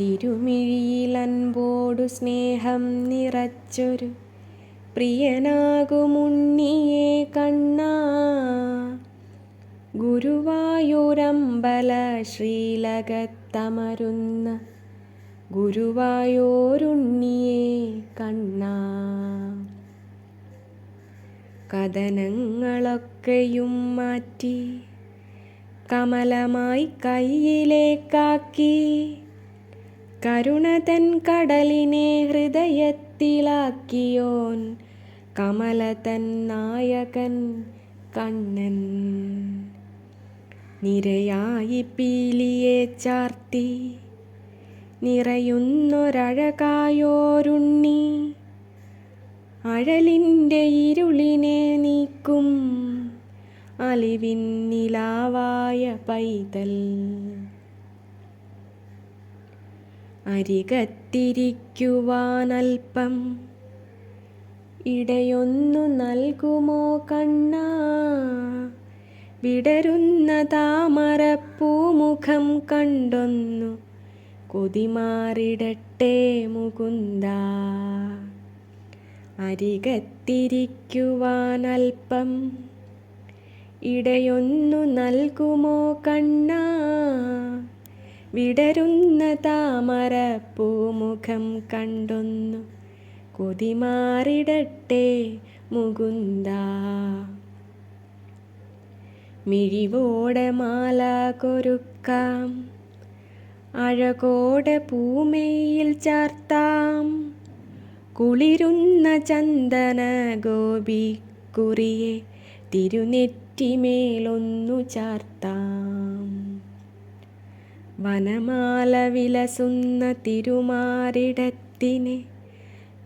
തിരുമിഴിയിലൻപോടു സ്നേഹം നിറച്ചൊരു പ്രിയനാകുമുണ്ണിയെ കണ്ണ. ഗുരുവായൂരമ്പല ശ്രീലകത്തമരുന്ന ഗുരുവായൂരുണ്ണിയെ കണ്ണ. കഥനങ്ങളൊക്കെയും മാറ്റി കമലമായി കയ്യിലേക്കാക്കി കരുണതൻ കടലിനെ ഹൃദയത്തിലാക്കിയോൻ കമലതൻ നായകൻ കണ്ണൻ. നിരയായി പീലിയെ ചാർത്തി നിറയുന്നൊരഴകായോരുണ്ണി അഴലിന്റെ ഇരുളിനെ നീക്കും അലിവിൻ നിലാവായ പൈതൽ. അരികത്തിരിക്കുവാനൽപ്പം. ഇടയൊന്നു നൽകുമോ കണ്ണ? വിടരുന്ന താമരപ്പൂമുഖം കണ്ടൊന്നു കൊതിമാറിടട്ടെ മുകുന്ദ. അരികത്തിരിക്കുവാനൽപ്പം. ഇടയൊന്നു നൽകുമോ കണ്ണാ? വിടരുന്ന താമരപ്പൂമുഖം കണ്ടൊന്നു. കൊതിമാറിടട്ടെ മുകുന്ദ. മിഴിവോടെ മാല കൊരുക്കാം. അഴകോടെ പൂമയിൽ ചാർത്താം. കുളിരുന്ന ചന്ദന ഗോപി കുറിയെ തിരുനെറ്റിമേലൊന്നു ചാർത്താം. വനമാല വിലസുന്ന തിരുമാറിടത്തിനെ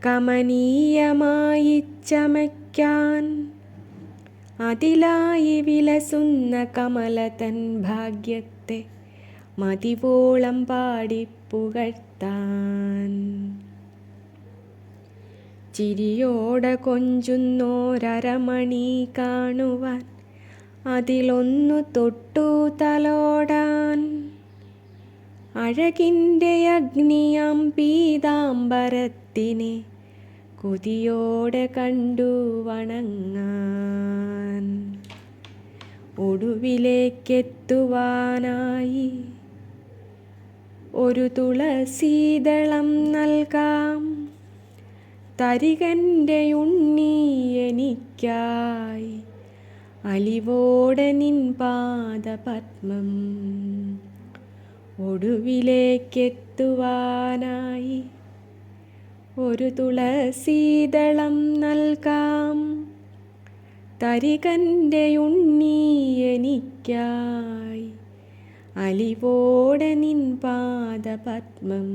കമനീയമായി ചമയ്ക്കാൻ അതിലായി വിലസുന്ന കമലതൻ ഭാഗ്യത്തെ മതിവോളം പാടിപ്പുകഴ്ത്താൻ. ചിരിയോടെ കൊഞ്ചുന്നോരമണി കാണുവാൻ അതിലൊന്നു തൊട്ടു തലോടാൻ. അഴകിന്റെ അഗ്നിയാം പീതാംബരത്തിനെ കൊതിയോടെ കണ്ടു വണങ്ങാൻ. ഒടുവിലേക്കെത്തുവാനായി ഒരു തുളസീതളം നൽകാം. തരികന്റെ ഉണ്ണി എനിക്കായി അലിവോടെ നിൻ പാദപത്മം ഒടുവിലേക്കെത്തുവാനായി ഒരു തുളസീതളം നൽകാം. തരികന്റെ ഉണ്ണി എനിക്കായി നിൻ പാദപത്മം